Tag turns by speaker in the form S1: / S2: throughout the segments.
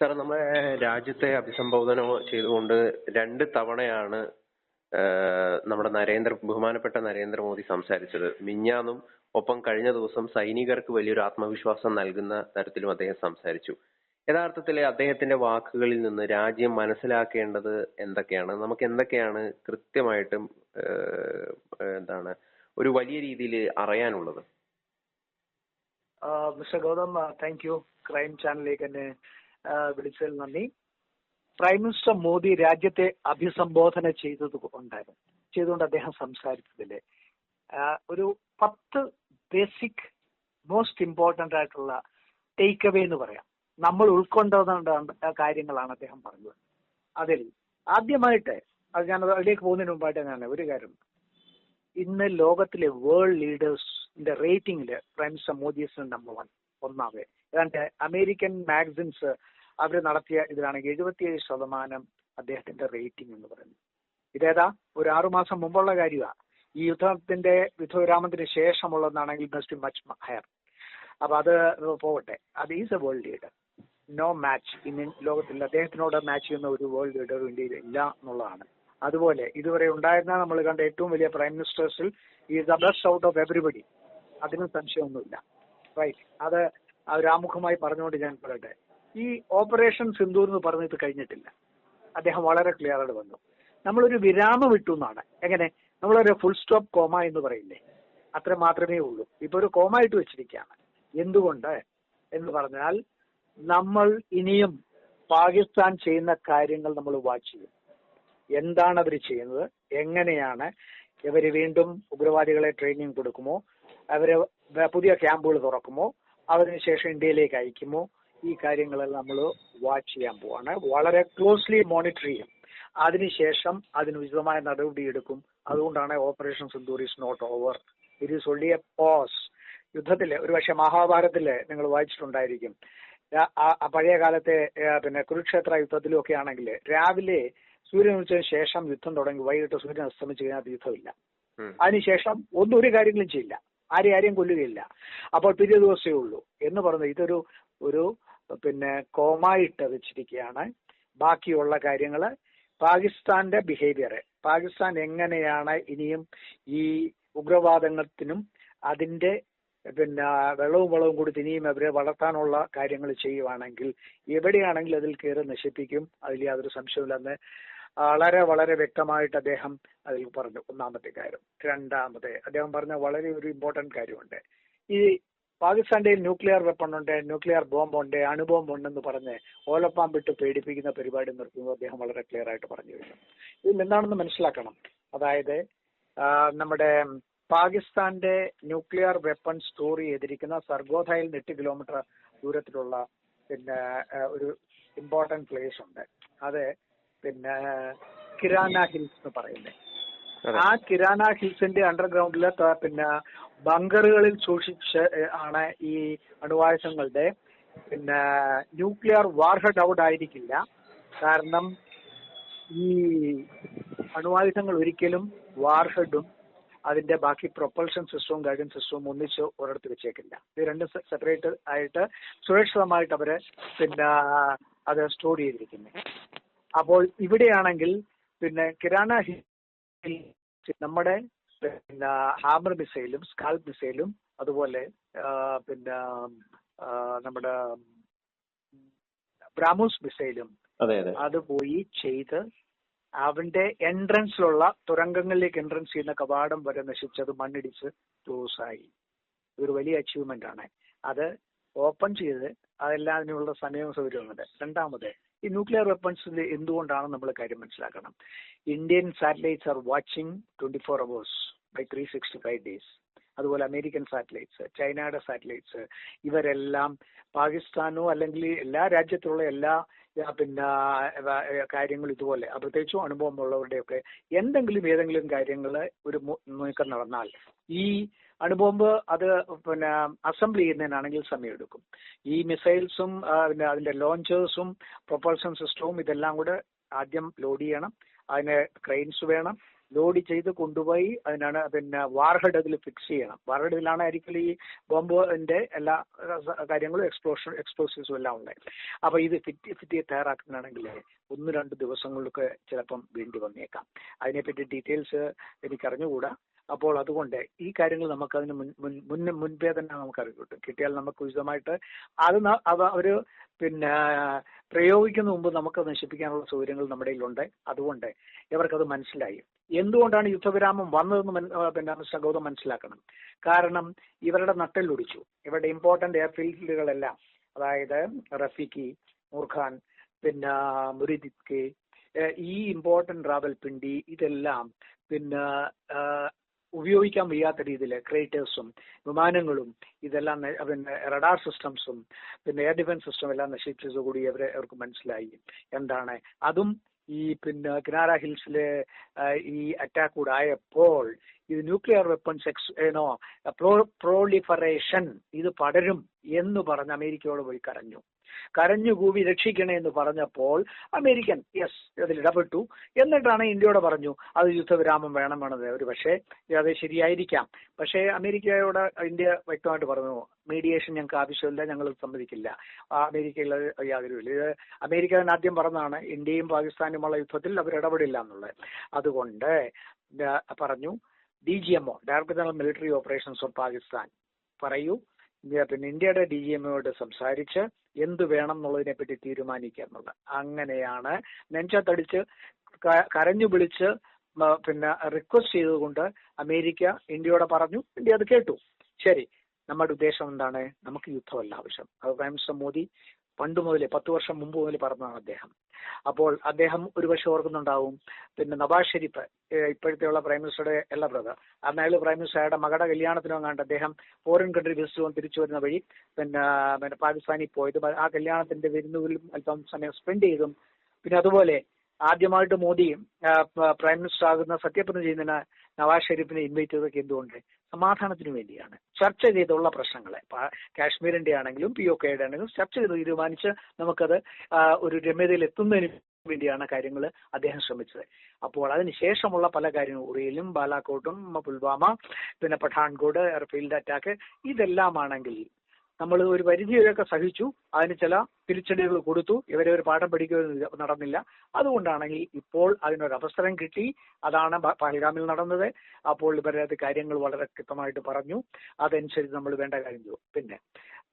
S1: Sir നമ്മുടെ രാജ്യത്തെ അഭിസംബോധന ചെയ്തുകൊണ്ട് രണ്ട് തവണയാണ് നമ്മുടെ നരേന്ദ്ര ബഹുമാനപ്പെട്ട നരേന്ദ്രമോദി സംസാരിച്ചത്. മിഞ്ഞാന്നും ഒപ്പം കഴിഞ്ഞ ദിവസം സൈനികർക്ക് വലിയൊരു ആത്മവിശ്വാസം നൽകുന്ന തരത്തിലും അദ്ദേഹം സംസാരിച്ചു. യഥാർത്ഥത്തിൽ അദ്ദേഹത്തിന്റെ വാക്കുകളിൽ നിന്ന് രാജ്യം മനസ്സിലാക്കേണ്ടത് എന്തൊക്കെയാണ്? നമുക്ക് എന്തൊക്കെയാണ് കൃത്യമായിട്ടും എന്താണ് ഒരു വലിയ രീതിയിൽ അറിയാനുള്ളത്?
S2: Mister Gautham thank you. Crime ചാനലിലേക്ക് എന്നെ വിളിച്ചതിൽ നന്ദി. പ്രൈം മിനിസ്റ്റർ മോദി രാജ്യത്തെ അഭിസംബോധന ചെയ്തത് ഉണ്ടായിരുന്നു. ചെയ്തുകൊണ്ട് അദ്ദേഹം സംസാരിച്ചതില്ലേ ഒരു പത്ത് ബേസിക് മോസ്റ്റ് ഇമ്പോർട്ടന്റ് ആയിട്ടുള്ള ടേക്ക് അവേ എന്ന് പറയാം. നമ്മൾ ഉൾക്കൊണ്ടേണ്ട കാര്യങ്ങളാണ് അദ്ദേഹം പറഞ്ഞത്. അതിൽ ആദ്യമായിട്ട് അത് ഞാൻ അതിലേക്ക് പോകുന്നതിന് മുമ്പായിട്ട് ഞാൻ ഒരു കാര്യം. ഇന്ന് ലോകത്തിലെ വേൾഡ് ലീഡേഴ്സിന്റെ റേറ്റിംഗിൽ prime minister Modi number one ഒന്നാമത് ഏതാണ്ട് അമേരിക്കൻ മാഗസിൻസ് അവർ നടത്തിയ ഇതിലാണെങ്കിൽ എഴുപത്തിയേഴ് ശതമാനം അദ്ദേഹത്തിന്റെ റേറ്റിംഗ് എന്ന് പറയുന്നത് ഇതേതാ? ഒരു ആറുമാസം മുമ്പുള്ള കാര്യമാണ് ഈ യുദ്ധത്തിന്റെ യുദ്ധവിരാമത്തിന് ശേഷമുള്ളതാണെങ്കിൽ ബെസ്റ്റ് മച്ച് ഹയർ അപ്പൊ അത് പോകട്ടെ. അത് is a world leader no match ഇന്ന് ലോകത്തിൽ അദ്ദേഹത്തിനോട് മാച്ച് ചെയ്യുന്ന ഒരു വേൾഡ് ലീഡർ ഇന്ത്യയിൽ ഇല്ല എന്നുള്ളതാണ്. അതുപോലെ ഇതുവരെ ഉണ്ടായിരുന്ന നമ്മൾ കണ്ട ഏറ്റവും വലിയ prime മിനിസ്റ്റേഴ്സിൽ is the best out of everybody അതിനും സംശയമൊന്നുമില്ല. റൈറ്റ് അത് അവർ ആമുഖമായി പറഞ്ഞുകൊണ്ട് ഞാൻ പറയട്ടെ. ഈ ഓപ്പറേഷൻ സിന്ധൂർ എന്ന് പറഞ്ഞിട്ട് കഴിഞ്ഞിട്ടില്ല. അദ്ദേഹം വളരെ ക്ലിയർ ആയിട്ട് വന്നു നമ്മളൊരു വിരാമം ഇട്ടു എന്നാണ്. എങ്ങനെ? നമ്മളൊരു ഫുൾ സ്റ്റോപ്പ് കോമ എന്ന് പറയില്ലേ? അത്ര മാത്രമേ ഉള്ളൂ. ഇപ്പൊ ഒരു കോമ ഇട്ട് വെച്ചിരിക്കുകയാണ്. എന്തുകൊണ്ട്? എന്ന് പറഞ്ഞാൽ നമ്മൾ ഇനിയും പാകിസ്ഥാൻ ചെയ്യുന്ന കാര്യങ്ങൾ നമ്മൾ വാച്ച് ചെയ്യും. എന്താണ് അവർ ചെയ്യുന്നത്? എങ്ങനെയാണ് ഇവർ വീണ്ടും ഉഗ്രവാദികളെ ട്രെയിനിങ് കൊടുക്കുമോ? അവർ പുതിയ ക്യാമ്പുകൾ തുറക്കുമോ? അതിനുശേഷം ഇന്ത്യയിലേക്ക് അയക്കുമോ? ഈ കാര്യങ്ങളെല്ലാം നമ്മൾ വാച്ച് ചെയ്യാൻ പോവാണ്. വളരെ ക്ലോസ്ലി മോണിറ്റർ ചെയ്യും. അതിനുശേഷം അതിന് നടപടി എടുക്കും. അതുകൊണ്ടാണ് operation Sindoor is not over it is only a pause യുദ്ധത്തിൽ ഒരുപക്ഷെ മഹാഭാരതത്തിൽ നിങ്ങൾ വായിച്ചിട്ടുണ്ടായിരിക്കും. പഴയ കാലത്തെ പിന്നെ കുരുക്ഷേത്ര യുദ്ധത്തിലും ഒക്കെ ആണെങ്കിൽ രാവിലെ സൂര്യൻ ഉച്ചതിന് ശേഷം യുദ്ധം തുടങ്ങി വൈകിട്ട് സൂര്യൻ അസ്തമിച്ചു കഴിഞ്ഞാൽ യുദ്ധമില്ല. അതിനുശേഷം ഒന്നും ഒരു കാര്യങ്ങളും ചെയ്യില്ല. ആരെയും ആരെയും കൊല്ലുകയില്ല. അപ്പോൾ പിറ്റേ ദിവസമേ ഉള്ളൂ എന്ന് പറഞ്ഞു ഇതൊരു ഒരു പിന്നെ കോമായിട്ട് വെച്ചിരിക്കുകയാണ്. ബാക്കിയുള്ള കാര്യങ്ങൾ പാകിസ്ഥാന്റെ ബിഹേവിയർ പാകിസ്ഥാൻ എങ്ങനെയാണ് ഇനിയും ഈ ഉഗ്രവാദത്തിനും അതിന്റെ പിന്നെ വെള്ളവും വളവും കൊടുത്ത് ഇനിയും അവരെ വളർത്താനുള്ള കാര്യങ്ങൾ ചെയ്യുവാണെങ്കിൽ എവിടെയാണെങ്കിലും അതിൽ കയറി നശിപ്പിക്കും. അതിൽ യാതൊരു സംശയമില്ലെന്ന് വളരെ വളരെ വ്യക്തമായിട്ട് അദ്ദേഹം അതിൽ പറഞ്ഞു. ഒന്നാമത്തെ കാര്യം. രണ്ടാമത്തെ അദ്ദേഹം പറഞ്ഞ വളരെ ഒരു ഇമ്പോർട്ടന്റ് കാര്യമുണ്ട്. ഈ പാകിസ്ഥാന്റെ ന്യൂക്ലിയർ വെപ്പൺ ഉണ്ട് ന്യൂക്ലിയർ ബോംബ് ഉണ്ട് അണുബോംബ് ഉണ്ടെന്ന് പറഞ്ഞ് ഓലപ്പാമ്പിട്ട് പേടിപ്പിക്കുന്ന പരിപാടി നിർത്തുന്നത് അദ്ദേഹം വളരെ ക്ലിയർ ആയിട്ട് പറഞ്ഞു കഴിഞ്ഞു ഇതിൽ എന്താണെന്ന് മനസ്സിലാക്കണം. അതായത് നമ്മുടെ പാകിസ്ഥാന്റെ ന്യൂക്ലിയർ വെപ്പൺ സ്റ്റോർ ചെയ്തിരിക്കുന്ന സർഗോധയിൽ നിന്ന് എട്ട് കിലോമീറ്റർ ദൂരത്തിലുള്ള പിന്നെ ഒരു ഇമ്പോർട്ടന്റ് പ്ലേസ് ഉണ്ട്. അത് പിന്നെ കിരാന ഹിൽസ് എന്ന് പറയുന്നത്. ആ കിരാന ഹിൽസിന്റെ അണ്ടർഗ്രൗണ്ടിൽ പിന്നെ ബങ്കറുകളിൽ സൂക്ഷിച്ച് ആണ് ഈ അണുവായുധങ്ങളുടെ പിന്നെ ന്യൂക്ലിയർ വാർഹെഡ് ഔട്ട് ആയിരിക്കില്ല. കാരണം ഈ അണുവായുധങ്ങൾ ഒരിക്കലും വാർഹെഡും അതിന്റെ ബാക്കി പ്രൊപ്പൽഷൻ സിസ്റ്റവും ഗൈഡൻസ് സിസ്റ്റവും ഒന്നിച്ച് ഒരിടത്ത് വെച്ചേക്കില്ല. ഇത് രണ്ടും സെപ്പറേറ്റ് ആയിട്ട് സുരക്ഷിതമായിട്ട് അവർ പിന്നെ അത് സ്റ്റോർ ചെയ്തിരിക്കുന്നത് അപ്പോൾ ഇവിടെയാണെങ്കിൽ പിന്നെ കിരാന നമ്മുടെ പിന്നെ ഹാമർ മിസൈലും സ്കാൽപ് മിസൈലും അതുപോലെ പിന്നെ നമ്മുടെ ബ്രാമോസ് മിസൈലും
S1: അതെ
S2: പോയി ചെയ്ത് അവന്റെ എൻട്രൻസിലുള്ള തുരങ്കങ്ങളിലേക്ക് എൻട്രൻസ് ചെയ്യുന്ന കവാടം വരെ നശിച്ചത് മണ്ണിടിച്ച് ക്ലോസ് ആയി ഒരു വലിയ അച്ചീവ്മെന്റ് ആണ്. അത് ഓപ്പൺ ചെയ്ത് അതെല്ലാം അതിനുള്ള സമയവും സൗകര്യവുമുണ്ട് രണ്ടാമത് ഈ ന്യൂക്ലിയർ വെപ്പൺസിൽ എന്തുകൊണ്ടാണ് നമ്മൾ കാര്യം മനസ്സിലാക്കണം? Indian satellites are watching twenty four hours by three sixty five days അതുപോലെ അമേരിക്കൻ സാറ്റലൈറ്റ്സ് ചൈനയുടെ സാറ്റലൈറ്റ്സ് ഇവരെല്ലാം പാകിസ്ഥാനോ അല്ലെങ്കിൽ എല്ലാ രാജ്യത്തുള്ള എല്ലാ പിന്നെ കാര്യങ്ങൾ ഇതുപോലെ പ്രത്യേകിച്ചും അണുബോംബുള്ളവരുടെയൊക്കെ എന്തെങ്കിലും ഏതെങ്കിലും കാര്യങ്ങൾ ഒരു നീക്കം നടന്നാൽ ഈ അണുബോംബ് അത് പിന്നെ അസംബിൾ ചെയ്യുന്നതിനാണെങ്കിൽ സമയമെടുക്കും. ഈ മിസൈൽസും പിന്നെ അതിന്റെ ലോഞ്ചേഴ്സും പ്രൊപ്പൾഷൻ സിസ്റ്റവും ഇതെല്ലാം കൂടെ ആദ്യം ലോഡ് ചെയ്യണം. അതിന് ക്രെയിൻസ് വേണം. ലോഡ് ചെയ്ത് കൊണ്ടുപോയി അതിനാണ് പിന്നെ വാർഹെഡ് അതിൽ ഫിക്സ് ചെയ്യണം. വാർഹെഡിലാണ് ആയിരിക്കും ഈ ബോംബിന്റെ എല്ലാ കാര്യങ്ങളും എക്സ്പ്ലോഷൻ എക്സ്പ്ലോസീവ്സും എല്ലാം ഉണ്ട് അപ്പൊ ഇത് ഫിറ്റ് ഫിറ്റ് തയ്യാറാക്കുന്നതാണെങ്കിൽ ഒന്ന് രണ്ട് ദിവസങ്ങളിലൊക്കെ ചിലപ്പം വേണ്ടി വന്നേക്കാം. അതിനെപ്പറ്റി ഡീറ്റെയിൽസ് എനിക്ക് അറിഞ്ഞുകൂടാ അപ്പോൾ അതുകൊണ്ട് ഈ കാര്യങ്ങൾ നമുക്ക് അതിന് മുൻ മുൻ- മുൻ മുൻപേ തന്നെ നമുക്ക് അറിവ് കിട്ടും കിട്ടിയാൽ നമുക്ക് ഉചിതമായിട്ട് അത് അത് അവർ പിന്നെ പ്രയോഗിക്കുന്ന മുമ്പ് നമുക്ക് നശിപ്പിക്കാനുള്ള സൗകര്യങ്ങൾ നമ്മുടെ കയ്യിലുണ്ട്. അതുകൊണ്ട് ഇവർക്കത് മനസ്സിലായി. എന്തുകൊണ്ടാണ് യുദ്ധവിരാമം വന്നതെന്ന് പിന്നെ മിസ്റ്റർ ഗൗതം മനസ്സിലാക്കണം. കാരണം ഇവരുടെ നട്ടെല്ലൊടിച്ചു ഇവരുടെ ഇമ്പോർട്ടന്റ് എയർഫീൽഡുകളെല്ലാം അതായത് റഫീഖി നൂർഖാൻ പിന്നെ മുരിദിക്ക് ഈ ഇമ്പോർട്ടന്റ് റാവൽപിണ്ടി ഇതെല്ലാം പിന്നെ ഉപയോഗിക്കാൻ വയ്യാത്ത രീതിയിൽ ക്രേറ്റേഴ്സും വിമാനങ്ങളും ഇതെല്ലാം പിന്നെ റഡാർ സിസ്റ്റംസും പിന്നെ എയർ ഡിഫൻസ് സിസ്റ്റം എല്ലാം നശിപ്പിച്ചതുകൂടി അവരെ അവർക്ക് മനസ്സിലായി. എന്താണ്? അതും ഈ പിന്നെ കിനാര ഹിൽസിലെ ഈ അറ്റാക്ക് കൂടെ ആയപ്പോൾ ഇത് ന്യൂക്ലിയർ വെപ്പൺസ് എക്സ് ഏനോ പ്രോളിഫറേഷൻ ഇത് പടരും എന്ന് പറഞ്ഞ് അമേരിക്കയോട് പോയി കരഞ്ഞു. കരഞ്ഞു കൂവി രക്ഷിക്കണേ എന്ന് പറഞ്ഞപ്പോൾ അമേരിക്കൻ യെസ് അതിൽ ഇടപെട്ടു. എന്നിട്ടാണ് ഇന്ത്യയോട് പറഞ്ഞു അത് യുദ്ധവിരാമം വേണം വേണത് ഒരു പക്ഷേ അത് ശരിയായിരിക്കാം. പക്ഷേ അമേരിക്കയോട് ഇന്ത്യ വ്യക്തമായിട്ട് പറഞ്ഞു മീഡിയേഷൻ ഞങ്ങൾക്ക് ആവശ്യമില്ല ഞങ്ങൾ സമ്മതിക്കില്ല. അമേരിക്കയിൽ യാതൊരു ഇത് അമേരിക്ക ആദ്യം പറഞ്ഞതാണ് ഇന്ത്യയും പാകിസ്ഥാനുമുള്ള യുദ്ധത്തിൽ അവർ ഇടപെടില്ല എന്നുള്ളത്. അതുകൊണ്ട് പറഞ്ഞു D G MO director general military operations of Pakistan പറയൂ പിന്നെ ഇന്ത്യയുടെ ഡി എം എയോട് സംസാരിച്ച് എന്ത് വേണം എന്നുള്ളതിനെ പറ്റി തീരുമാനിക്കുക എന്നുള്ളത്. അങ്ങനെയാണ് നെഞ്ചത്തടിച്ച് കരഞ്ഞു വിളിച്ച് പിന്നെ റിക്വസ്റ്റ് ചെയ്തുകൊണ്ട് അമേരിക്ക ഇന്ത്യയോട് പറഞ്ഞു. ഇന്ത്യ അത് കേട്ടു. ശരി നമ്മുടെ ഉദ്ദേശം എന്താണ്? നമുക്ക് യുദ്ധമല്ല ആവശ്യം. അത് പ്രൈം മിനിസ്റ്റർ മോദി പണ്ട് മുതലേ പത്ത് വർഷം മുമ്പ് മുതൽ പറഞ്ഞതാണ് അദ്ദേഹം. അപ്പോൾ അദ്ദേഹം ഒരുപക്ഷെ ഓർക്കുന്നുണ്ടാവും പിന്നെ നവാസ് ഷെരീഫ് ഇപ്പോഴത്തെ ഉള്ള പ്രൈം മിനിസ്റ്ററുടെ എല്ലാ ബ്രദർ അന്ന് അയാൾ പ്രൈം മിനിസ്റ്ററുടെ മകളുടെ കല്യാണത്തിന് അദ്ദേഹം ഫോറിൻ കൺട്രി വിസിറ്റ് പോകാൻ തിരിച്ചു വരുന്ന വഴി പിന്നെ പിന്നെ പാകിസ്ഥാനിൽ പോയത് ആ കല്യാണത്തിന്റെ വിരുന്നുകളിലും അല്പം സമയം സ്പെൻഡ് ചെയ്തും പിന്നെ അതുപോലെ ആദ്യമായിട്ട് മോദി പ്രൈം മിനിസ്റ്റർ ആകുന്ന സത്യപ്രതിജ്ഞ ചെയ്യുന്നതിന് നവാസ് ഷെരീഫിനെ ഇൻവൈറ്റ് ചെയ്തതൊക്കെ എന്തുകൊണ്ട്? സമാധാനത്തിന് വേണ്ടിയാണ്. ചർച്ച ചെയ്തുള്ള പ്രശ്നങ്ങളെ. കാശ്മീരിന്റെ ആണെങ്കിലും പി ഒ കെയുടെ ആണെങ്കിലും ചർച്ച ചെയ്ത് തീരുമാനിച്ച് നമുക്കത് ഒരു രമ്യതയിൽ എത്തുന്നതിന് വേണ്ടിയാണ് കാര്യങ്ങൾ അദ്ദേഹം ശ്രമിച്ചത്. അപ്പോൾ അതിനുശേഷമുള്ള പല കാര്യങ്ങളും ഉറിയിലും ബാലാക്കോട്ടും പുൽവാമ പിന്നെ പഠാൻകോട് എയർഫീൽഡ് അറ്റാക്ക് ഇതെല്ലാമാണെങ്കിൽ നമ്മൾ ഒരു പരിധിയൊക്കെ സഹിച്ചു. അതിന് ചില തിരിച്ചടികൾ കൊടുത്തു. ഇവരെ ഒരു പാഠം പഠിക്കുക നടന്നില്ല. അതുകൊണ്ടാണെങ്കിൽ ഇപ്പോൾ അതിനൊരു അവസരം കിട്ടി. അതാണ് പഹൽഗാമിൽ നടന്നത്. അപ്പോൾ ഇവരെ അത് കാര്യങ്ങൾ വളരെ കൃത്യമായിട്ട് പറഞ്ഞു. അതനുസരിച്ച് നമ്മൾ വേണ്ട കാര്യം ചെയ്തു. പിന്നെ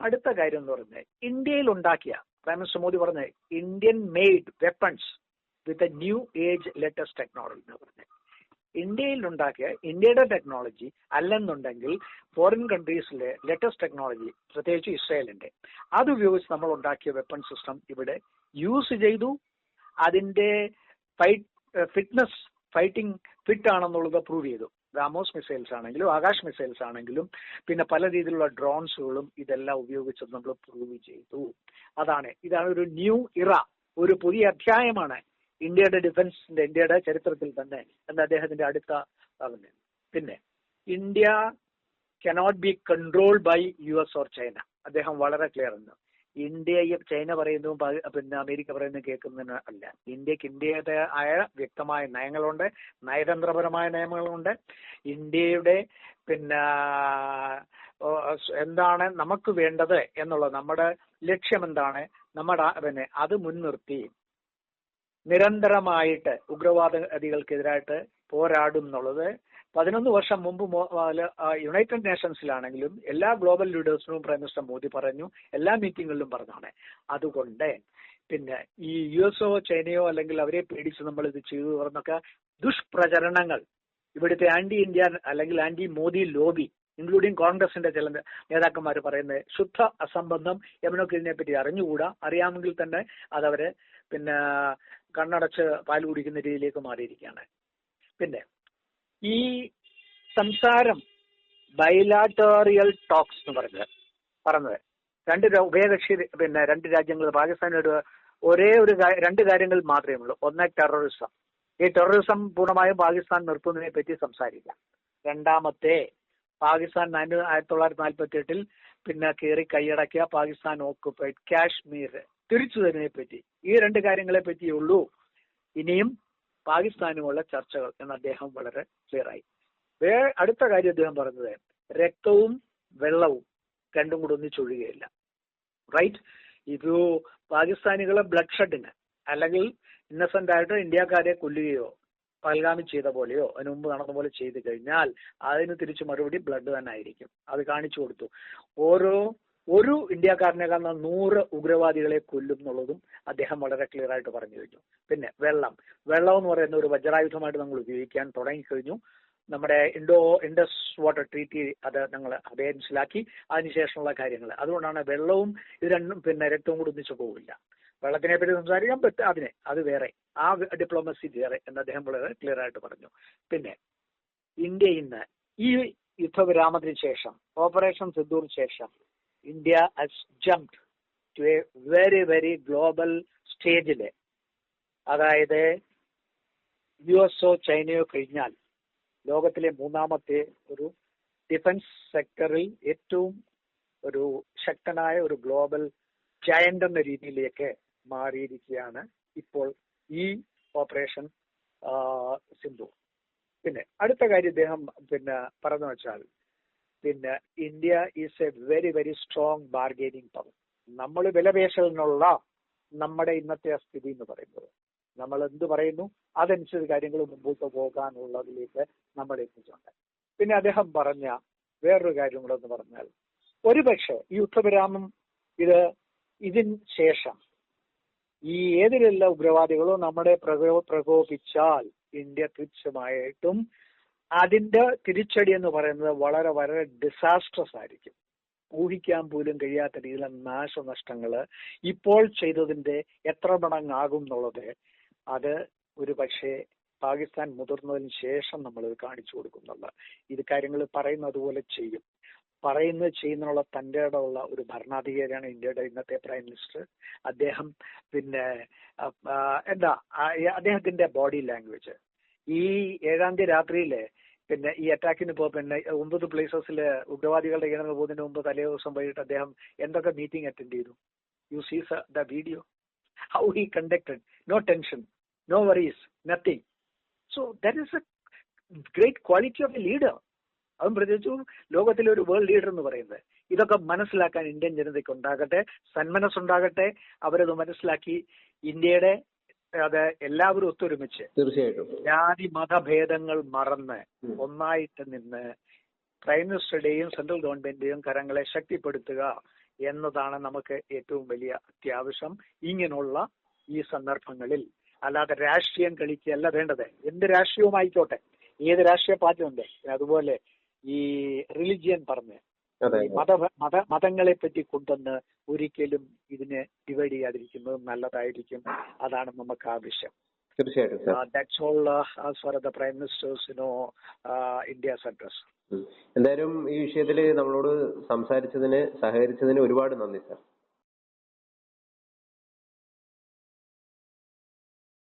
S2: അടുത്ത കാര്യം എന്ന് പറഞ്ഞാൽ ഇന്ത്യയിൽ ഉണ്ടാക്കിയ പ്രൈം മിനിസ്റ്റർ മോദി പറഞ്ഞ Indian made weapons with a new age latest technology എന്ന് പറഞ്ഞത് ഇന്ത്യയിൽ ഉണ്ടാക്കിയ ഇന്ത്യയുടെ ടെക്നോളജി അല്ലെന്നുണ്ടെങ്കിൽ ഫോറിൻ കൺട്രീസിലെ ലേറ്റസ്റ്റ് ടെക്നോളജി പ്രത്യേകിച്ച് ഇസ്രായേലിന്റെ അത് ഉപയോഗിച്ച് നമ്മൾ ഉണ്ടാക്കിയ വെപ്പൺ സിസ്റ്റം ഇവിടെ യൂസ് ചെയ്തു. അതിന്റെ ഫൈറ്റ് ഫിറ്റ്നസ് ഫൈറ്റിംഗ് ഫിറ്റ് ആണെന്നുള്ളത് പ്രൂവ് ചെയ്തു. റാമോസ് മിസൈൽസ് ആണെങ്കിലും ആകാശ് മിസൈൽസ് ആണെങ്കിലും പിന്നെ പല രീതിയിലുള്ള ഡ്രോൺസുകളും ഇതെല്ലാം ഉപയോഗിച്ച് നമ്മൾ പ്രൂവ് ചെയ്തു. അതാണ്. ഇതാണ് ഒരു ന്യൂ ഇറ ഒരു പുതിയ അധ്യായമാണ്. ഇന്ത്യയുടെ ഡിഫൻസിന്റെ ഇന്ത്യയുടെ ചരിത്രത്തിൽ തന്നെ എന്ന അദ്ദേഹത്തിന്റെ അടുത്ത പറഞ്ഞു പിന്നെ India cannot be controlled by U S or China അദ്ദേഹം വളരെ ക്ലിയർ ആണ്. ഇന്ത്യയും ചൈന പറയുന്നു പിന്നെ അമേരിക്ക പറയുന്നു കേൾക്കുന്നതിന് അല്ല. ഇന്ത്യയ്ക്ക് ഇന്ത്യയുടെ ആയ വ്യക്തമായ നയങ്ങളുണ്ട് നയതന്ത്രപരമായ നയങ്ങളുണ്ട് ഇന്ത്യയുടെ പിന്നെ എന്താണ് നമുക്ക് വേണ്ടത് എന്നുള്ളത് നമ്മുടെ ലക്ഷ്യം എന്താണ്? നമ്മുടെ പിന്നെ അത് മുൻനിർത്തി നിരന്തരമായിട്ട് ഉഗ്രവാദികൾക്കെതിരായിട്ട് പോരാടും എന്നുള്ളത് പതിനൊന്ന് വർഷം മുമ്പ് യുണൈറ്റഡ് നേഷൻസിലാണെങ്കിലും എല്ലാ ഗ്ലോബൽ ലീഡേഴ്സിനും പ്രൈം മിനിസ്റ്റർ മോദി പറഞ്ഞു എല്ലാ മീറ്റിങ്ങുകളിലും പറഞ്ഞാണ്. അതുകൊണ്ട് പിന്നെ ഈ യു എസോ ചൈനയോ അല്ലെങ്കിൽ അവരെ പേടിച്ച് നമ്മൾ ഇത് ചെയ്തു പറഞ്ഞൊക്കെ ദുഷ്പ്രചരണങ്ങൾ ഇവിടുത്തെ ആന്റി ഇന്ത്യ അല്ലെങ്കിൽ ആന്റി മോദി ലോബി ഇൻക്ലൂഡിങ് കോൺഗ്രസിന്റെ ചില നേതാക്കന്മാർ പറയുന്നത് ശുദ്ധ അസംബന്ധം എവനൊക്കെ ഇതിനെപ്പറ്റി അറിഞ്ഞുകൂടാ? അറിയാമെങ്കിൽ തന്നെ അതവര് പിന്നെ കണ്ണടച്ച് പാൽ കുടിക്കുന്ന രീതിയിലേക്ക് മാറിയിരിക്കുകയാണ്. പിന്നെ ഈ സംസാരം ബൈലാറ്റോറിയൽ ടോക്സ് എന്ന് പറഞ്ഞത് പറഞ്ഞത്. രണ്ട് ഉഭയകക്ഷി പിന്നെ രണ്ട് രാജ്യങ്ങൾ പാകിസ്ഥാനോട് ഒരേ ഒരു രണ്ട് കാര്യങ്ങൾ മാത്രമേ ഉള്ളൂ. ഒന്ന് ടെററിസം ഈ ടെററിസം പൂർണമായും പാകിസ്ഥാൻ നിർത്തുന്നതിനെ പറ്റി സംസാരിക്കാം രണ്ടാമത്തെ പാകിസ്ഥാൻ ആയിരത്തി തൊള്ളായിരത്തി നാൽപ്പത്തി എട്ടിൽ പിന്നെ കയറി കൈയടക്കിയ പാകിസ്ഥാൻ ഓക്കുപ്പൈഡ് കാശ്മീർ തിരിച്ചു തരുന്നതിനെ പറ്റി ഈ രണ്ട് കാര്യങ്ങളെ പറ്റിയുള്ളൂ. ഇനിയും പാകിസ്ഥാനുമുള്ള ചർച്ചകൾ എന്ന് അദ്ദേഹം വളരെ ക്ലിയർ ആയി. വേ അടുത്ത കാര്യം അദ്ദേഹം പറഞ്ഞത് രക്തവും വെള്ളവും രണ്ടും കൂടെ ഒന്നിച്ചൊഴുകയില്ല റൈറ്റ് ഇപ്പോ പാകിസ്ഥാനികളെ ബ്ലഡ് ഷെഡിന് അല്ലെങ്കിൽ ഇന്നസെന്റ് ആയിട്ട് ഇന്ത്യക്കാരെ കൊല്ലുകയോ പൽഗാമി ചെയ്ത പോലെയോ അതിന് മുമ്പ് നടന്ന പോലെ ചെയ്തു കഴിഞ്ഞാൽ അതിന് തിരിച്ചു മറുപടി ബ്ലഡ് തന്നെ ആയിരിക്കും. അത് കാണിച്ചു കൊടുത്തു. ഓരോ ഒരു ഇന്ത്യക്കാരനേക്കാൾ നൂറ് ഉഗ്രവാദികളെ കൊല്ലും എന്നുള്ളതും അദ്ദേഹം വളരെ ക്ലിയർ ആയിട്ട് പറഞ്ഞു കഴിഞ്ഞു. പിന്നെ വെള്ളം. വെള്ളം എന്ന് പറയുന്ന ഒരു വജ്രായുധമായിട്ട് നമ്മൾ ഉപയോഗിക്കാൻ തുടങ്ങി കഴിഞ്ഞു നമ്മുടെ ഇൻഡോ ഇൻഡസ് വാട്ടർ ട്രീറ്റി അത് ഞങ്ങൾ അതേ മനസ്സിലാക്കി. അതിനുശേഷമുള്ള കാര്യങ്ങൾ. അതുകൊണ്ടാണ് വെള്ളവും ഇത് രണ്ടും പിന്നെ രക്തവും കൂടി ഒന്നിച്ചു പോകില്ല വെള്ളത്തിനെ പറ്റി സംസാരിക്കാൻ പറ്റും അതിനെ അത് വേറെ. ആ ഡിപ്ലോമസി വേറെ എന്ന് അദ്ദേഹം വളരെ ക്ലിയർ ആയിട്ട് പറഞ്ഞു. പിന്നെ ഇന്ത്യ ഇന്ന് ഈ യുദ്ധവിരാമത്തിന് ശേഷം ഓപ്പറേഷൻ സിന്ദൂറിന് ശേഷം India has jump to a very very global സ്റ്റേജിൽ അതായത് യു എസോ ചൈനയോ കഴിഞ്ഞാൽ ലോകത്തിലെ മൂന്നാമത്തെ ഒരു ഡിഫൻസ് സെക്ടറിൽ ഏറ്റവും ഒരു ശക്തനായ ഒരു ഗ്ലോബൽ ജയന്റ് എന്ന രീതിയിലേക്ക് മാറിയിരിക്കുകയാണ് ഇപ്പോൾ ഈ ഓപ്പറേഷൻ സിന്ധു. പിന്നെ അടുത്ത കാര്യം ഇദ്ദേഹം പിന്നെ പറഞ്ഞു വെച്ചാൽ പിന്നെ India is a very very strong bargaining power നമ്മൾ വിലപേശലിനുള്ള നമ്മുടെ ഇന്നത്തെ സ്ഥിതി എന്ന് പറയുന്നത്. നമ്മൾ എന്ത് പറയുന്നു? അതനുസരിച്ച് കാര്യങ്ങൾ മുമ്പോട്ട് പോകാനുള്ളതിലേക്ക് നമ്മൾ എത്തിച്ചുണ്ട് പിന്നെ അദ്ദേഹം പറഞ്ഞ വേറൊരു കാര്യം കൂടെ എന്ന് പറഞ്ഞാൽ ഒരുപക്ഷെ ഈ യുദ്ധവിരാമം ഇത് ഇതിന് ശേഷം ഈ ഏതിലുള്ള ഉഗ്രവാദികളോ നമ്മുടെ പ്രകോ പ്രകോപിച്ചാൽ ഇന്ത്യ തീർച്ചയായിട്ടും അതിന്റെ തിരിച്ചടി എന്ന് പറയുന്നത് വളരെ വളരെ ഡിസാസ്ട്രസ് ആയിരിക്കും. ഊഹിക്കാൻ പോലും കഴിയാത്ത രീതിയിലെ നാശനഷ്ടങ്ങൾ ഇപ്പോൾ ചെയ്തതിന്റെ എത്ര മടങ്ങാകും എന്നുള്ളത് അത് ഒരു പക്ഷേ പാകിസ്ഥാൻ മുതിർന്നതിന് ശേഷം നമ്മൾ കാണിച്ചു കൊടുക്കുന്നുള്ള ഇത് കാര്യങ്ങൾ പറയുന്നത് പോലെ ചെയ്യും. പറയുന്നത് ചെയ്യുന്നുള്ള തന്റെ ഇടമുള്ള ഒരു ഭരണാധികാരിയാണ് ഇന്ത്യയുടെ ഇന്നത്തെ പ്രൈം മിനിസ്റ്റർ അദ്ദേഹം പിന്നെ എന്താ അദ്ദേഹത്തിന്റെ ബോഡി ലാംഗ്വേജ് ഈ ഏഴാം തീയതി രാത്രിയിലെ പിന്നെ ഈ അറ്റാക്കിന് ഇപ്പോൾ പിന്നെ ഒമ്പത് പ്ലേസസിൽ ഉഗ്രവാദികളുടെ ഇടങ്ങൾ പോകുന്നതിന് മുമ്പ് തലേ ദിവസം വൈകിട്ട് അദ്ദേഹം എന്തൊക്കെ മീറ്റിംഗ് അറ്റൻഡ് ചെയ്തു? You sees the video how he conducted no tension no worries nothing so that a great quality of a leader അതും പ്രത്യേകിച്ചു ലോകത്തിലെ ഒരു വേൾഡ് ലീഡർ എന്ന് പറയുന്നത്. ഇതൊക്കെ മനസ്സിലാക്കാൻ ഇന്ത്യൻ ജനതയ്ക്ക് ഉണ്ടാകട്ടെ സന്മനസ്സുണ്ടാകട്ടെ. അവരത് മനസ്സിലാക്കി ഇന്ത്യയുടെ അത് എല്ലാവരും ഒത്തൊരുമിച്ച്.
S1: തീർച്ചയായിട്ടും.
S2: ജാതി മതഭേദങ്ങൾ മറന്ന് ഒന്നായിട്ട് നിന്ന് പ്രൈം മിനിസ്റ്ററുടെയും സെൻട്രൽ ഗവൺമെന്റിന്റെയും കരങ്ങളെ ശക്തിപ്പെടുത്തുക എന്നതാണ് നമുക്ക് ഏറ്റവും വലിയ അത്യാവശ്യം ഇങ്ങനെയുള്ള ഈ സന്ദർഭങ്ങളിൽ. അല്ലാതെ രാഷ്ട്രീയം കളിക്കുകയല്ല വേണ്ടത്. എന്ത് രാഷ്ട്രീയവുമായിക്കോട്ടെ. ഏത് രാഷ്ട്രീയ പാർട്ടി ഉണ്ട് അതുപോലെ ഈ റിലിജിയൻ പറഞ്ഞ് മത മത മതങ്ങളെ പറ്റി കൊണ്ടുവന്ന് ഒരിക്കലും ഇതിനെ ഡിവൈഡ് ചെയ്യാതിരിക്കുന്നത് നല്ലതായിരിക്കും. അതാണ് നമുക്ക് ആവശ്യം.
S1: തീർച്ചയായിട്ടും
S2: that's all as far the prime minister's no India's address
S1: എന്തായാലും ഈ വിഷയത്തിൽ നമ്മളോട് സംസാരിച്ചതിന് സഹകരിച്ചതിന് ഒരുപാട് നന്ദി സാർ.